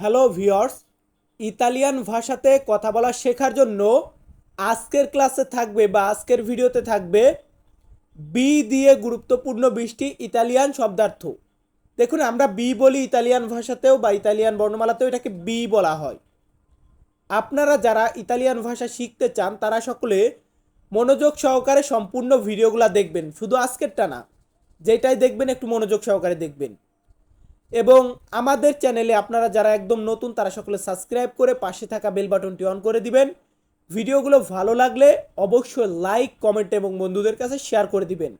Hello viewers Italian ভাষাতে কথা বলা শেখার জন্য আজকের ক্লাসে থাকবে বা আজকের ভিডিওতে থাকবে বি দিয়ে গুরুত্বপূর্ণ বৃষ্টি ইতালিয়ান শব্দার্থ। দেখুন, আমরা বি বলি ইতালিয়ান ভাষাতেও বা ইতালিয়ান বর্ণমালাতেও এটাকে বি বলা হয়। আপনারা যারা ইতালিয়ান ভাষা শিখতে চান, তারা সকলে মনোযোগ সহকারে সম্পূর্ণ ভিডিওগুলো দেখবেন। শুধু আজকেরটা না, যেটাই দেখবেন, একটু মনোযোগ সহকারে দেখবেন। এবং আমাদের চ্যানেলে আপনারা যারা একদম নতুন, তারা সকলে সাবস্ক্রাইব করে পাশে থাকা বেল বাটনটি অন করে দিবেন। ভিডিওগুলো ভালো লাগলে অবশ্যই লাইক, কমেন্ট এবং বন্ধুদের কাছে শেয়ার করে দিবেন।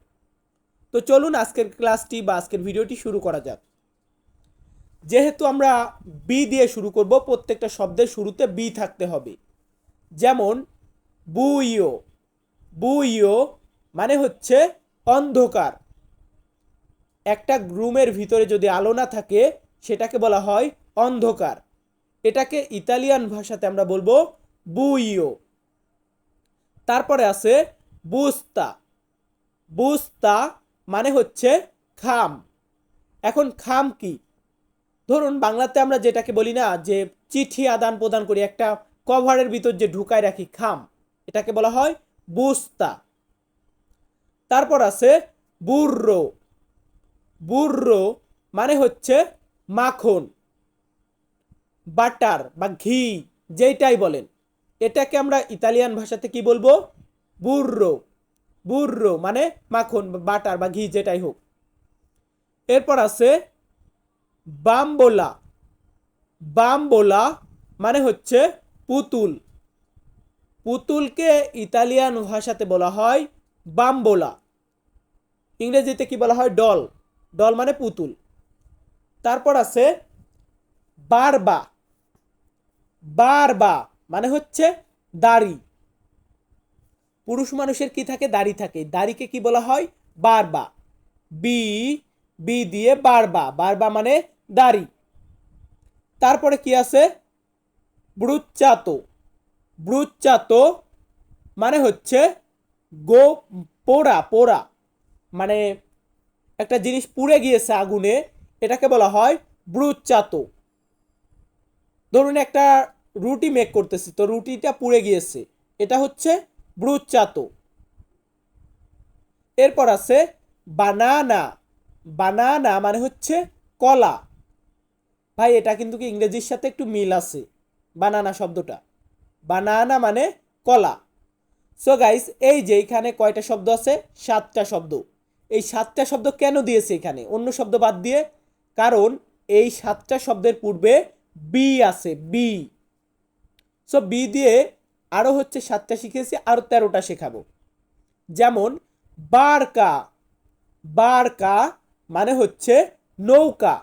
তো চলুন আজকের ক্লাসটি বা আজকের ভিডিওটি শুরু করা যাক। যেহেতু আমরা বি দিয়ে শুরু করব, প্রত্যেকটা শব্দের শুরুতে বি থাকতে হবে। যেমন বুইও বুইও মানে হচ্ছে অন্ধকার। একটা রুমের ভিতরে যদি আলো না থাকে, সেটাকে বলা হয় অন্ধকার। এটাকে ইতালিয়ান ভাষাতে আমরা বলব বুইও তারপরে আছে বুস্তা। বুস্তা মানে হচ্ছে খাম। এখন খাম কি? ধরুন বাংলাতে আমরা যেটাকে বলি না, যে চিঠি আদান প্রদান করি, একটা কভারের ভিতর যে ঢুকায় রাখি খাম, এটাকে বলা হয় বুস্তা। তারপর আছে বুর্রো। বুর্রো মানে হচ্ছে মাখন, বাটার বা ঘি যেইটাই বলেন। এটাকে আমরা ইতালিয়ান ভাষাতে কি বলব? বুর্রো। বুর্রো মানে মাখন বাটার বা ঘি যেটাই হোক। এরপর আছে বামবোলা। বামবোলা মানে হচ্ছে পুতুল। পুতুলকে ইতালিয়ান ভাষাতে বলা হয় বামবোলা। ইংরেজিতে কি বলা হয়? ডল। ডল মানে পুতুল। তারপর আছে বারবা। বারবা মানে হচ্ছে দাড়ি। পুরুষ মানুষের কি থাকে? দাড়ি থাকে। দাড়িকে কি বলা হয়? বারবা। বি বি দিয়ে বারবা। বারবা মানে দাড়ি। তারপরে কি আছে? ব্রুচ্চাতো। ব্রুচ্চাতো মানে হচ্ছে গো, পোড়া পোড়া। মানে একটা জিনিস পুড়ে গিয়েছে আগুনে, এটাকে বলা হয় ব্রুচ্চাতো ধরুন একটা রুটি মেক করতেছি, তো রুটিটা পুড়ে গিয়েছে, এটা হচ্ছে ব্রুচ্চাতো এরপর আছে বানানা বানানা মানে হচ্ছে কলা। ভাই, এটা কিন্তু কি ইংরেজির সাথে একটু মিল আছে, বানানা শব্দটা। বানানা মানে কলা। সো গাইস এই যে এখানে কয়টা শব্দ আছে? সাতটা শব্দ। এই সাতটা শব্দ কেন দিয়েছে এখানে? অন্য শব্দ বাদ দিয়ে, কারণ এই সাতটা শব্দের পূর্বে বি আছে, বি। সো বি দিয়ে আরও হচ্ছে সাতটা শিখেছি আরও তেরোটা শেখাবো। যেমন, বারকা। বারকা মানে হচ্ছে নৌকা।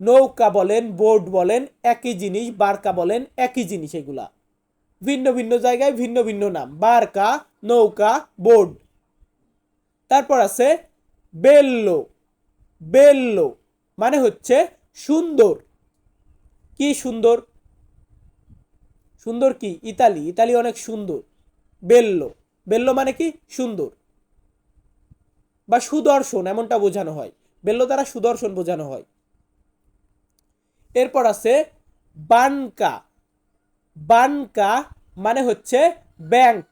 নৌকা বলেন, বোট বলেন, একই জিনিস, বারকা বলেন, একই জিনিস এগুলা। ভিন্ন ভিন্ন জায়গায় ভিন্ন ভিন্ন নাম। বারকা, নৌকা বোর্ড তারপর আছে বেল্লো। বেল্লো মানে হচ্ছে সুন্দর। কি সুন্দর? সুন্দর কি? ইতালি। ইতালি অনেক সুন্দর। বেল্লো। বেল্লো মানে কি? সুন্দর। বা সুদর্শন এমনটা বোঝানো হয়। বেল্লো দ্বারা সুদর্শন বোঝানো হয়। এরপর আছে বানকা। বানকা মানে হচ্ছে ব্যাংক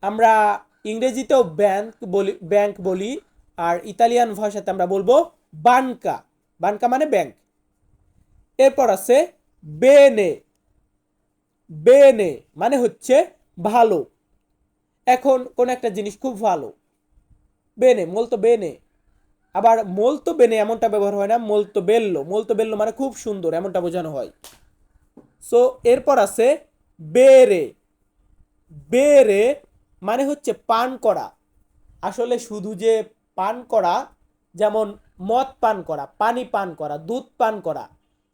আমরা ইংরেজিতেও ব্যাংক বলি ব্যাংক বলি, আর ইতালিয়ান ভাষাতে আমরা বলব বানকা বানকা মানে ব্যাংক এরপর আছে বেনে বেনে মানে হচ্ছে ভালো। এখন কোন একটা জিনিস খুব ভালো। বেনে মোল মোলতো বেনে আবার মোলতো বেনে এমনটা ব্যবহার হয় না মোল তো বেল্লো মোলতো বেল্লো মানে খুব সুন্দর, এমনটা বোঝানো হয়। সো এরপর আছে বেরে বেরে মানে হচ্ছে পান করা। আসলে শুধু যে পান করা, যেমন মদ পান করা, পানি পান করা, দুধ পান করা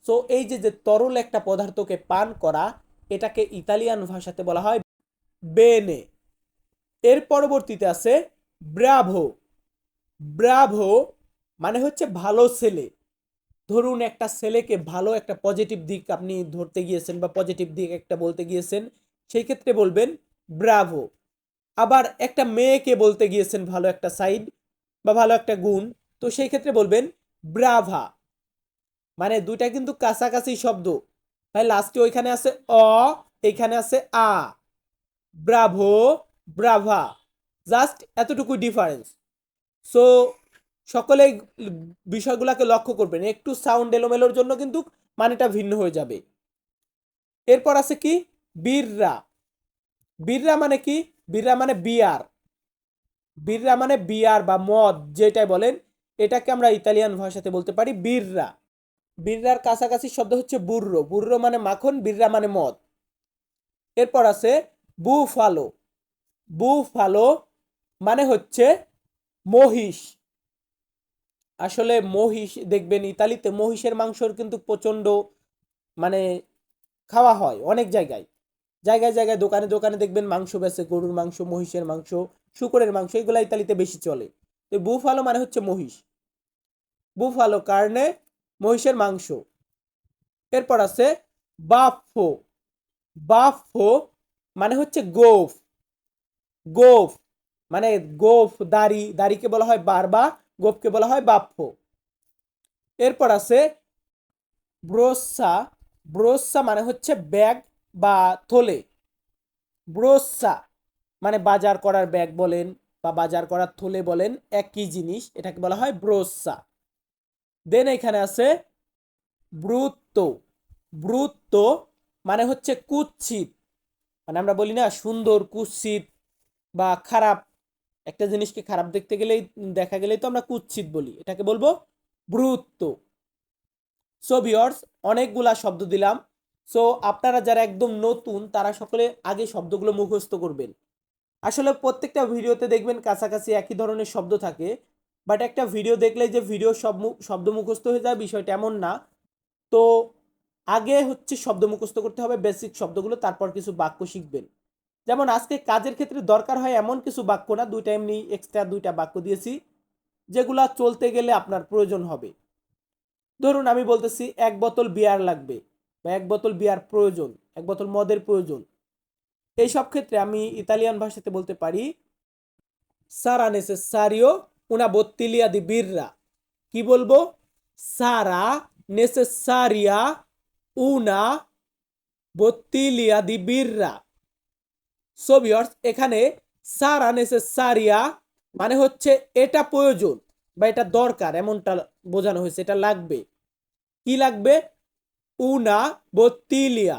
সো এই যে যে তরল একটা পদার্থকে পান করা, এটাকে ইতালিয়ান ভাষাতে বলা হয় বেনে এর পরবর্তীতে আছে ব্রাভো ব্রাভো মানে হচ্ছে ভালো ছেলে। ধরুন একটা ছেলেকে ভালো একটা পজিটিভ দিক আপনি ধরতে গিয়েছেন বা পজিটিভ দিক একটা বলতে গিয়েছেন, সেই ক্ষেত্রে বলবেন ব্রাভো আবার একটা মেয়েকে বলতে গিয়েছেন ভালো একটা সাইড বা ভালো একটা গুণ, তো সেই ক্ষেত্রে বলবেন ব্রাভা। মানে দুইটা কিন্তু কাছাকাছি শব্দ। তাই লাস্টে ওইখানে আছে অ, এখানে আছে আ। ব্রাভো, ব্রাভা। জাস্ট এতটুকু ডিফারেন্স সো সকলে বিষয়গুলোকে লক্ষ্য করবেন। একটু সাউন্ড এলোমেলোর জন্য কিন্তু মানেটা ভিন্ন হয়ে যাবে। এরপর আছে কি? বীররা। বীররা মানে কি? বীররা মানে বিয়ার। বীররা মানে বিয়ার বা মদ যেটাই বলেন, এটাকে আমরা ইতালিয়ান ভাষাতে বলতে পারি বীররা। বীররার কাছাকাছি শব্দ হচ্ছে বুর্রো। বুর্রো মানে মাখন, বীররা মানে মদ। এরপর আছে বুফালো। বুফালো মানে হচ্ছে মহিষ। আসলে মহিষ, দেখবেন ইতালিতে মহিষের মাংসর কিন্তু প্রচণ্ড মানে খাওয়া হয় অনেক জায়গায়। জায়গায় জায়গায়, দোকানে দোকানে দেখবেন মাংস বেচে, গরুর মাংস, মহিষের মাংস, শুকরের মাংস, এগুলো ইতালিতে বেশি চলে। তো বুফালো মানে হচ্ছে মহিষ। বুফালো কারণে মহিষের মাংস। এরপর আছে বাফো। বাফো মানে হচ্ছে গোফ। গোফ মানে গোফ, দাড়ি, দাড়িকে বলা হয় বারবা গোফকে বলা হয় বাফো। এরপর আছে ব্রোসা। ব্রোসা মানে হচ্ছে ব্যাগ বা থলে। ব্রোসা মানে বাজার করার ব্যাগ বলেন বা বাজার করার থলে বলেন, একই জিনিস, এটাকে বলা হয় ব্রোসা। দেন এখানে আছে ব্রুত্ত। ব্রুত্ত মানে হচ্ছে কুৎসিত। মানে আমরা বলি না সুন্দর, কুৎসিত বা খারাপ। একটা জিনিসকে খারাপ দেখতে গেলেই, দেখা গেলেই তো আমরা কুৎসিত বলি। এটাকে বলব ব্রুত্ত। সো ভিওর্স অনেকগুলা শব্দ দিলাম। সো আপনারা যারা একদম নতুন, তারা সকলে আগে শব্দগুলো মুখস্থ করবেন। আসলে প্রত্যেকটা ভিডিওতে দেখবেন কাছাকাছি একই ধরনের শব্দ থাকে। বাট একটা ভিডিও দেখলে যে ভিডিও সব শব্দ মুখস্থ হয়ে যায়, বিষয়টা এমন না। তো, আগে হচ্ছে শব্দ মুখস্থ করতে হবে বেসিক শব্দগুলো, তারপর কিছু বাক্য শিখবেন। যেমন, আজকে কাজের ক্ষেত্রে দরকার হয় এমন কিছু বাক্য না, দুইটা এমনি এক্সট্রা দুইটা বাক্য দিয়েছি, যেগুলা চলতে গেলে আপনার প্রয়োজন হবে। ধরুন, আমি বলতেছি, এক বোতল বিয়ার লাগবে। বা এক বোতল বিয়ার প্রয়োজন, এক বোতল মদের প্রয়োজন। এই সব ক্ষেত্রে আমি ইতালিয়ান ভাষাতে বলতে পারি, সারা নেসেসারিও উনা বত্তিলিয়া দি birra কি বলব? সারা নেসেসারিয়া una bottiglia di birra so viewers এখানে সারা নেসেসারিয়া মানে হচ্ছে এটা প্রয়োজন বা এটা দরকার, এমনটা বোঝানো হয়েছে, এটা লাগবে। কি লাগবে? উনা বত্তিলিয়া।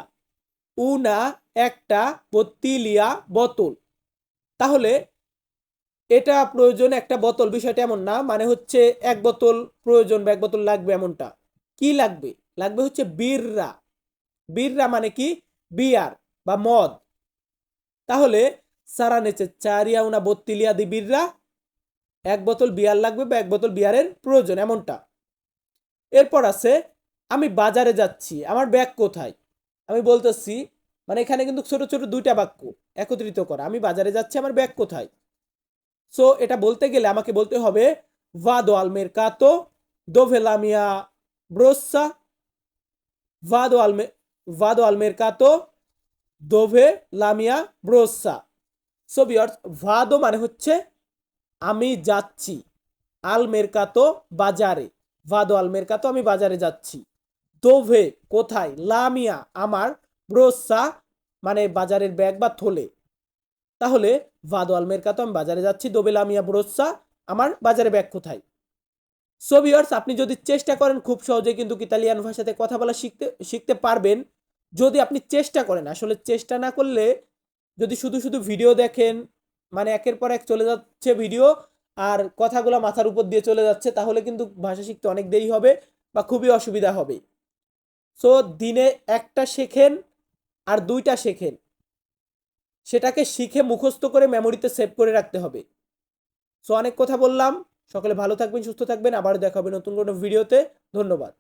উনা একটা বত্তিলিয়া বোতল। তাহলে এটা প্রয়োজন একটা বোতল, বিষয়টা এমন না মানে হচ্ছে এক বোতল প্রয়োজন বা এক বোতল লাগবে এমনটা। কি লাগবে? লাগবে হচ্ছে বীররা বীররা মানে কি? বিয়ার বা মদ। তাহলে সারা নেচে চারিয়া উনা বত্তিলিয়া দি বীররা এক বোতল বিয়ার লাগবে বা এক বোতল বিয়ারের প্রয়োজন এমনটা। এরপর আছে আমি বাজারে যাচ্ছি, আমার ব্যাগ কোথায়? আমি বলতেছি মানে এখানে কিন্তু ছোট ছোট দুইটা বাক্য, একত্রিত করা। আমি বাজারে যাচ্ছি, আমার ব্যাগ কোথায়? সো এটা বলতে গেলে আমাকে বলতে হবে ভাদো আল কাতো দোভে লামিয়া ব্রোসা ভাদো আল ভাদো আল মেরকাতো দোভে লামিয়া ব্রোসা সো বিয়ার্স ভাদো মানে হচ্ছে, আমি যাচ্ছি আল মেরকাতো বাজারে। ভাদো আল মেরকাতো আমি বাজারে যাচ্ছি। দোভে কোথায়? লামিয়া আমার ব্রোসা মানে বাজারের ব্যাগ বা থলে। তাহলে ভাদো আল মেরকাতো আমি বাজারে যাচ্ছি দোবে লামিয়া ব্রোসা, আমার বাজারে ব্যাগ কোথায়? সো ভিউয়ার্স আপনি যদি চেষ্টা করেন, খুব সহজে কিন্তু ইতালিয়ান ভাষাতে কথা বলা শিখতে শিখতে পারবেন। যদি আপনি চেষ্টা করেন, আসলে চেষ্টা না করলে যদি শুধু শুধু ভিডিও দেখেন মানে একের পর এক চলে যাচ্ছে ভিডিও, আর কথাগুলো মাথার উপর দিয়ে চলে যাচ্ছে, তাহলে কিন্তু ভাষা শিখতে অনেক দেরি হবে বা খুবই অসুবিধা হবে। সো দিনে একটা শেখেন আর দুইটা শেখেন। সেটাকে শিখে মুখস্থ করে মেমোরিতে সেভ করে রাখতে হবে। সো অনেক কথা বললাম। সকলে ভালো থাকবেন, সুস্থ থাকবেন। আবার দেখা হবে নতুন কোনো ভিডিওতে ধন্যবাদ।